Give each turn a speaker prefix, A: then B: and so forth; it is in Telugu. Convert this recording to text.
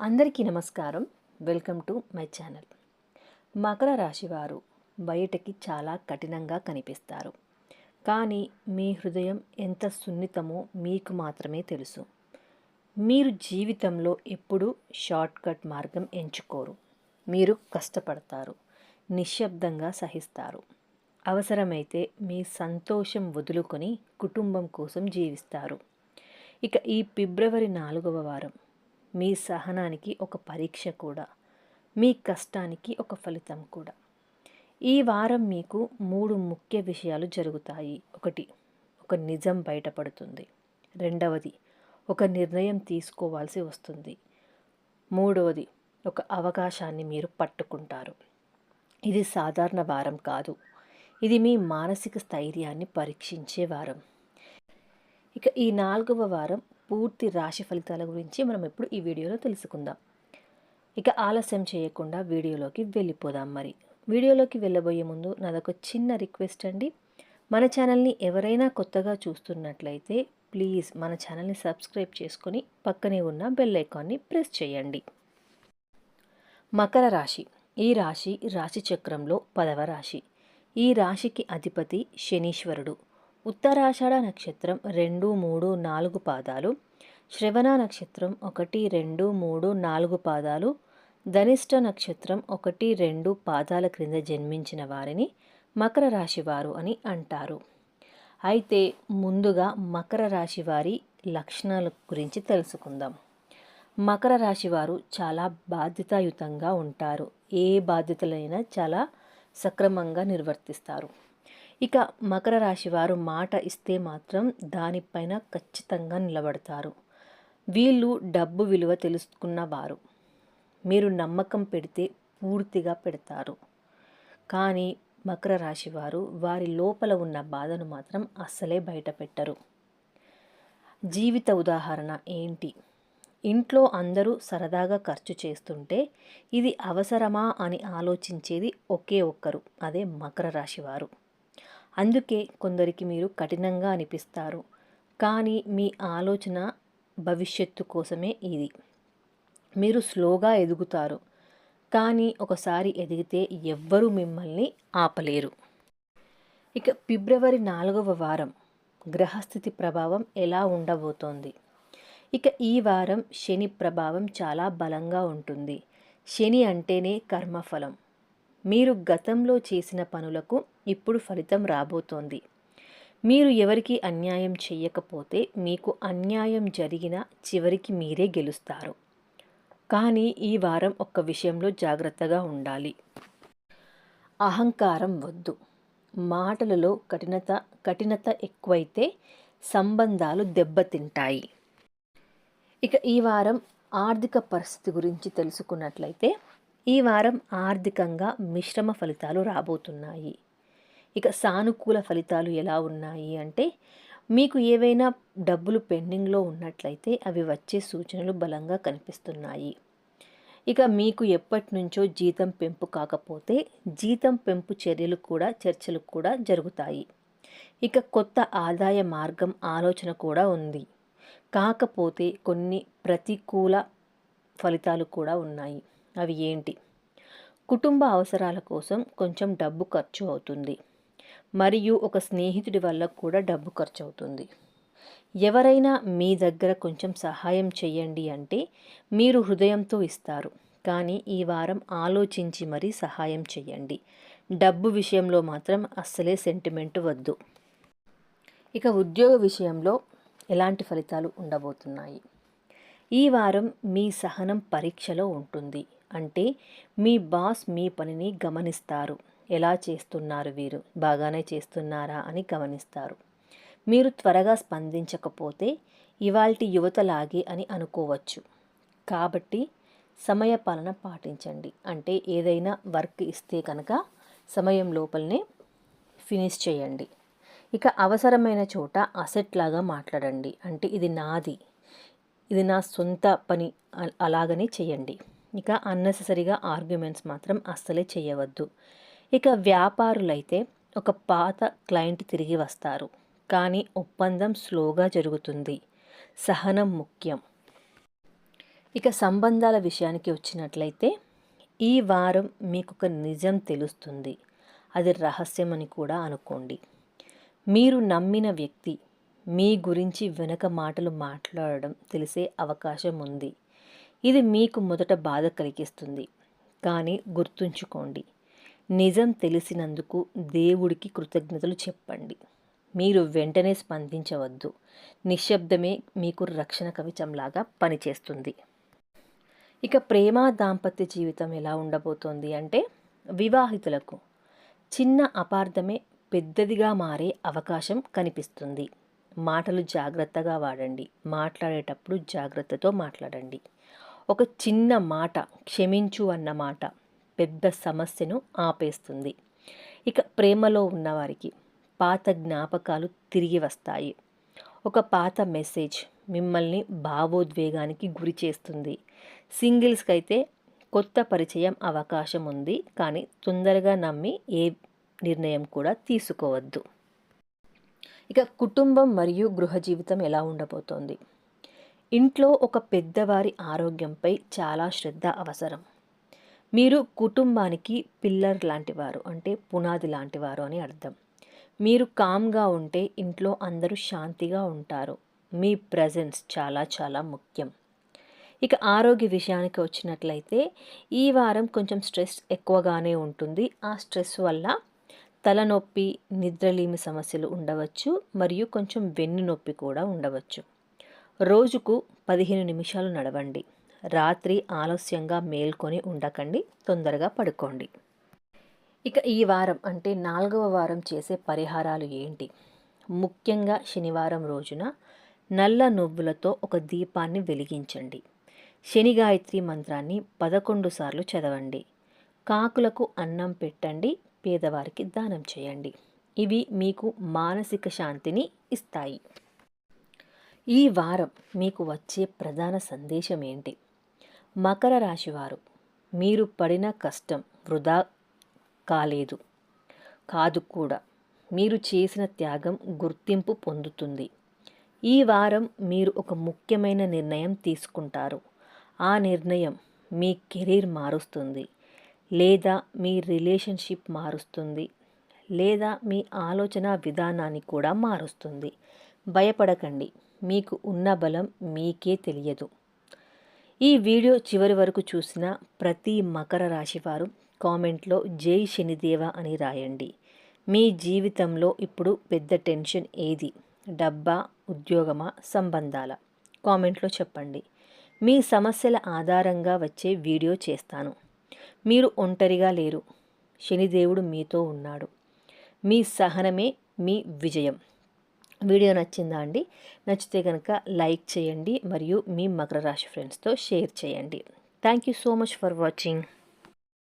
A: అందరికీ నమస్కారం. Welcome to my channel. Makar రాశివారు బయటకి చాలా కఠినంగా కనిపిస్తారు. కానీ మీ హృదయం ఎంత సున్నితమో మీకు మాత్రమే తెలుసు. మీరు జీవితంలో ఎప్పుడూ షార్ట్కట్ మార్గం ఎంచుకోరు. మీరు కష్టపడతారు. నిశ్శబ్దంగా సహిస్తారు. అవసరమైతే మీ సంతోషం వదులుకొని కుటుంబం కోసం జీవిస్తారు. ఇక ఈ ఫిబ్రవరి నాలుగవ వారం మీ సహనానికి ఒక పరీక్ష కూడా. మీ కష్టానికి ఒక ఫలితం కూడా. ఈ వారం మీకు మూడు ముఖ్య విషయాలు జరుగుతాయి. ఒకటి ఒక నిజం బయటపడుతుంది. రెండవది ఒక నిర్ణయం తీసుకోవాల్సి వస్తుంది. మూడవది ఒక అవకాశాన్ని మీరు పట్టుకుంటారు. ఇది సాధారణ వారం కాదు. ఇది మీ మానసిక స్థైర్యాన్ని పరీక్షించే వారం. ఇక ఈ నాలుగవ వారం పూర్తి రాశి ఫలితాల గురించి మనం ఇప్పుడు ఈ వీడియోలో తెలుసుకుందాం. ఇక ఆలస్యం చేయకుండా వీడియోలోకి వెళ్ళిపోదాం మరి. వీడియోలోకి వెళ్ళబోయే ముందు నాదొక చిన్న రిక్వెస్ట్ అండి. మన ఛానల్ని ఎవరైనా కొత్తగా చూస్తున్నట్లయితే ప్లీజ్ మన ఛానల్ని సబ్స్క్రైబ్ చేసుకొని పక్కనే ఉన్న బెల్ ఐకాన్ని ప్రెస్ చేయండి. మకర రాశి. ఈ రాశి రాశి చక్రంలో పదవ రాశి. ఈ రాశికి అధిపతి శనీశ్వరుడు. ఉత్తరాషాఢ నక్షత్రం రెండు మూడు నాలుగు పాదాలు శ్రవణ నక్షత్రం ఒకటి రెండు మూడు నాలుగు పాదాలు ధనిష్ట నక్షత్రం ఒకటి రెండు పాదాల క్రింద జన్మించిన వారిని మకర రాశి వారు అని అంటారు. అయితే ముందుగా మకర రాశి వారి లక్షణాల గురించి తెలుసుకుందాం. మకర రాశి వారు చాలా బాధ్యతాయుతంగా ఉంటారు. ఏ బాధ్యతలైనా చాలా సక్రమంగా నిర్వర్తిస్తారు. ఇక మకర రాశి వారు మాట ఇస్తే మాత్రం దానిపైన ఖచ్చితంగా నిలబడతారు. వీళ్ళు డబ్బు విలువ తెలుసుకున్నవారు మీరు నమ్మకం పెడితే పూర్తిగా పెడతారు. కానీ మకర రాశి వారు వారి లోపల ఉన్న బాధను మాత్రం అస్సలే బయట పెట్టరు జీవిత ఉదాహరణ ఏంటి? ఇంట్లో అందరూ సరదాగా ఖర్చు చేస్తుంటే ఇది అవసరమా అని ఆలోచించేది ఒకే ఒక్కరు అదే మకర రాశి వారు. అందుకే కొందరికి మీరు కఠినంగా అనిపిస్తారు. కానీ మీ ఆలోచన భవిష్యత్తు కోసమే ఇది. మీరు స్లోగా ఎదుగుతారు. కానీ ఒకసారి ఎదిగితే ఎవ్వరూ మిమ్మల్ని ఆపలేరు. ఇక ఫిబ్రవరి నాలుగవ వారం. గ్రహస్థితి ప్రభావం ఎలా ఉండబోతోంది? ఇక ఈ వారం శని ప్రభావం చాలా బలంగా ఉంటుంది. శని అంటేనే కర్మఫలం. మీరు గతంలో చేసిన పనులకు ఇప్పుడు ఫలితం రాబోతోంది. మీరు ఎవరికి అన్యాయం చేయకపోతే మీకు అన్యాయం జరిగిన చివరికి మీరే గెలుస్తారు. కానీ ఈ వారం ఒక్క విషయంలో జాగ్రత్తగా ఉండాలి. అహంకారం వద్దు. మాటలలో కఠినత కఠినత ఎక్కువైతే సంబంధాలు దెబ్బతింటాయి. ఇక ఈ వారం ఆర్థిక పరిస్థితి గురించి తెలుసుకున్నట్లయితే ఈ వారం ఆర్థికంగా మిశ్రమ ఫలితాలు రాబోతున్నాయి. ఇక సానుకూల ఫలితాలు ఎలా ఉన్నాయి అంటే మీకు ఏవైనా డబ్బులు పెండింగ్లో ఉన్నట్లయితే అవి వచ్చే సూచనలు బలంగా కనిపిస్తున్నాయి. ఇక మీకు ఎప్పటి నుంచో జీతం పెంపు కాకపోతే జీతం పెంపు చర్యలు కూడా చర్చలు కూడా జరుగుతాయి. ఇక కొత్త ఆదాయ మార్గం ఆలోచన కూడా ఉంది. కాకపోతే కొన్ని ప్రతికూల ఫలితాలు కూడా ఉన్నాయి. అవి ఏంటి? కుటుంబ అవసరాల కోసం కొంచెం డబ్బు ఖర్చు అవుతుంది. మరియు ఒక స్నేహితుడి వల్ల కూడా డబ్బు ఖర్చు అవుతుంది. ఎవరైనా మీ దగ్గర కొంచెం సహాయం చేయండి అంటే మీరు హృదయంతో ఇస్తారు. కానీ ఈ వారం ఆలోచించి మరీ సహాయం చేయండి. డబ్బు విషయంలో మాత్రం అస్సలే సెంటిమెంట్ వద్దు. ఇక ఉద్యోగ విషయంలో ఎలాంటి ఫలితాలు ఉండబోతున్నాయి? ఈ వారం మీ సహనం పరీక్షలో ఉంటుంది. అంటే మీ బాస్ మీ పనిని గమనిస్తారు. ఎలా చేస్తున్నారు వీరు? బాగానే చేస్తున్నారా అని గమనిస్తారు. మీరు త్వరగా స్పందించకపోతే ఇవాల్టి యువతలాగే అని అనుకోవచ్చు. కాబట్టి సమయపాలన పాటించండి. అంటే ఏదైనా వర్క్ ఇస్తే కనుక సమయం లోపలనే ఫినిష్ చేయండి. ఇక అవసరమైన చోట అసెట్ లాగా మాట్లాడండి. అంటే ఇది నాది. ఇది నా సొంత పని అలాగని చేయండి. ఇక అన్నెసెసరీగా ఆర్గ్యుమెంట్స్ మాత్రం అస్సలే చేయవద్దు. ఇక వ్యాపారులైతే ఒక పాత క్లయింట్ తిరిగి వస్తారు. కానీ ఒప్పందం స్లోగా జరుగుతుంది. సహనం ముఖ్యం. ఇక సంబంధాల విషయానికి వచ్చినట్లయితే ఈ వారం మీకు ఒక నిజం తెలుస్తుంది. అది రహస్యం అని కూడా అనుకోండి. మీరు నమ్మిన వ్యక్తి మీ గురించి వెనక మాటలు మాట్లాడడం తెలిసే అవకాశం ఉంది. ఇది మీకు మొదట బాధ కలిగిస్తుంది. కానీ గుర్తుంచుకోండి నిజం తెలిసినందుకు దేవుడికి కృతజ్ఞతలు చెప్పండి. మీరు వెంటనే స్పందించవద్దు. నిశ్శబ్దమే మీకు రక్షణ కవచంలాగా పనిచేస్తుంది. ఇక ప్రేమ దాంపత్య జీవితం ఎలా ఉండబోతోంది అంటే వివాహితులకు చిన్న అపార్థమే పెద్దదిగా మారే అవకాశం కనిపిస్తుంది. మాటలు జాగ్రత్తగా వాడండి. మాట్లాడేటప్పుడు జాగ్రత్తతో మాట్లాడండి. ఒక చిన్న మాట క్షమించు అన్న మాట పెద్ద సమస్యను ఆపేస్తుంది. ఇక ప్రేమలో ఉన్నవారికి పాత జ్ఞాపకాలు తిరిగి వస్తాయి. ఒక పాత మెసేజ్ మిమ్మల్ని భావోద్వేగానికి గురి చేస్తుంది. సింగిల్స్కి అయితే కొత్త పరిచయం అవకాశం ఉంది కానీ తొందరగా నమ్మి ఏ నిర్ణయం కూడా తీసుకోవద్దు. ఇక కుటుంబం మరియు గృహ జీవితం ఎలా ఉండబోతోంది? ఇంట్లో ఒక పెద్దవారి ఆరోగ్యంపై చాలా శ్రద్ధ అవసరం. మీరు కుటుంబానికి పిల్లర్ లాంటివారు అంటే పునాది లాంటివారు అని అర్థం. మీరు కామ్గా ఉంటే ఇంట్లో అందరూ శాంతిగా ఉంటారు. మీ ప్రజెన్స్ చాలా చాలా ముఖ్యం. ఇక ఆరోగ్య విషయానికి వచ్చినట్లయితే ఈ వారం కొంచెం స్ట్రెస్ ఎక్కువగానే ఉంటుంది. ఆ స్ట్రెస్ వల్ల తలనొప్పి నిద్రలేమి సమస్యలు ఉండవచ్చు. మరియు కొంచెం వెన్ను నొప్పి కూడా ఉండవచ్చు. రోజుకు పదిహేను నిమిషాలు నడవండి. రాత్రి ఆలస్యంగా మేల్కొని ఉండకండి. తొందరగా పడుకోండి. ఇక ఈ వారం అంటే నాలుగవ వారం చేసే పరిహారాలు ఏంటి? ముఖ్యంగా శనివారం రోజున నల్ల నువ్వులతో ఒక దీపాన్ని వెలిగించండి. శని గాయత్రి మంత్రాన్ని పదకొండు సార్లు చదవండి. కాకులకు అన్నం పెట్టండి. పేదవారికి దానం చేయండి. ఇవి మీకు మానసిక శాంతిని ఇస్తాయి. ఈ వారం మీకు వచ్చే ప్రధాన సందేశం ఏంటి? మకర రాశివారు మీరు పడిన కష్టం వృధా కాలేదు. కాదు కూడా మీరు చేసిన త్యాగం గుర్తింపు పొందుతుంది. ఈ వారం మీరు ఒక ముఖ్యమైన నిర్ణయం తీసుకుంటారు. ఆ నిర్ణయం మీ కెరీర్ మారుస్తుంది. లేదా మీ రిలేషన్షిప్ మారుస్తుంది. లేదా మీ ఆలోచన విధానాన్ని కూడా మారుస్తుంది. భయపడకండి. మీకు ఉన్న బలం మీకే తెలియదు. ఈ వీడియో చివరి వరకు చూసిన ప్రతి మకర రాశివారు కామెంట్లో జై శనిదేవ అని రాయండి. మీ జీవితంలో ఇప్పుడు పెద్ద టెన్షన్ ఏది? డబ్బా ఉద్యోగమా సంబంధాల? కామెంట్లో చెప్పండి. మీ సమస్యల ఆధారంగా వచ్చే వీడియో చేస్తాను. మీరు ఒంటరిగా లేరు. శనిదేవుడు మీతో ఉన్నాడు. మీ సహనమే మీ విజయం. వీడియో నచ్చిందా అండి? నచ్చితే కనుక లైక్ చేయండి మరియు మీ మకర రాశి ఫ్రెండ్స్తో షేర్ చేయండి. Thank you so much for watching.